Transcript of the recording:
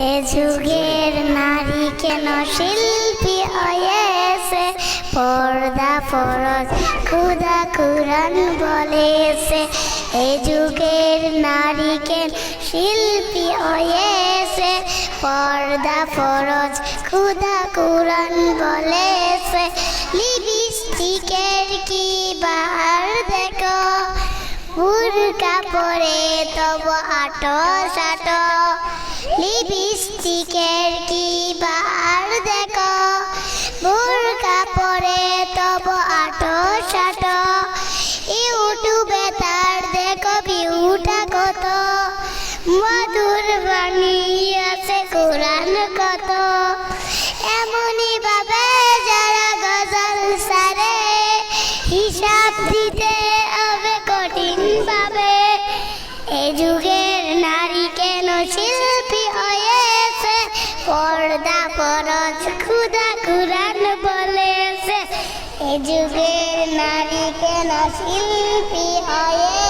এ যুগের নারী কেন শিল্পী হয়েছে? পর্দা ফরজ খুদা কুরান বলেছে। এ যুগের নারী কেন শিল্পী হয়েছে? পর্দা ফরজ খুদা কুরান বলেছে। লিপস্টিকের কি বার দেখো? বুরকা পরে তব আটো সাটো সাটো ইউটিউবে তার দেখো ভিউটা কত। মধুর বাণী আছে, কোরআন কত। এমনই ভাবে যারা গজল সারে, হিসাব দিতে হবে কঠিন ভাবে। এ যুগের নারী কেন শিল্পী হয়েছে? পর্দা পরজ এ যুগের নারী কেন শিল্পী হয়েছে